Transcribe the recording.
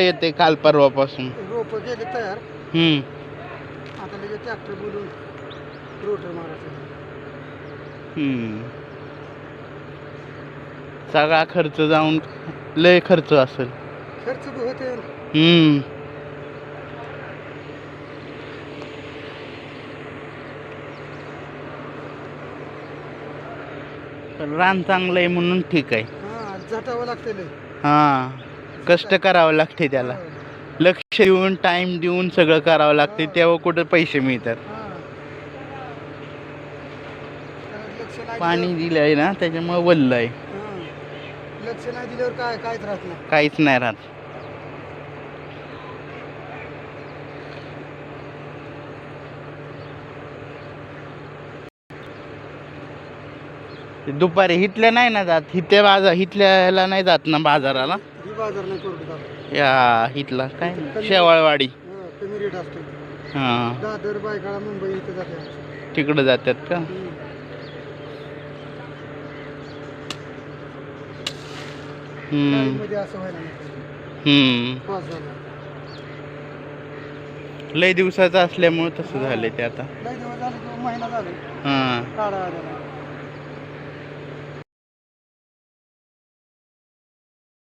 येते काल परवापासून. रोपं गेले तयार. हम्म. आता लगेच ट्रॅक्टर बोलून रोटर मारायचं. हम्म. सगळा खर्च जाऊन लय खर्च असेल. खर्च बी होते हम्म. पण रान चांगलं आहे म्हणून ठीक आहे. हां झटावं लागतं लय. हा. कष्ट करावं लागते त्याला. लक्ष देऊन टाइम देऊन सगळं करावं लागते. तेव्हा कुठं पैसे मिळतात. पाणी दिल्यावर- दिलंय ना त्याच्यामुळे वल्ल आहे. लक्ष नाही दिल्यावर काय काहीच राहत नाही. काहीच नाही राहत. दुपारी हिथल्या नाही ना जात. हिथल्या बाजार हिथल्याला नाही जात ना बाजाराला. बाजार नाही या हिथला काय? शेवाळवाडी. हां, कमी रेट असतो. इथे. हा. दादर बायकाळा मुंबई इथं जाते तिकडं जातात का? हम्म. हम्म. गाडीमध्ये असं व्हायला नाही पाहिजे. हम्म. पास झाला. लय दिवसाचं असल्यामुळे तसं झालंय ते आता. लय दिवस झाले किंवा महिना झाले. हा. आलेला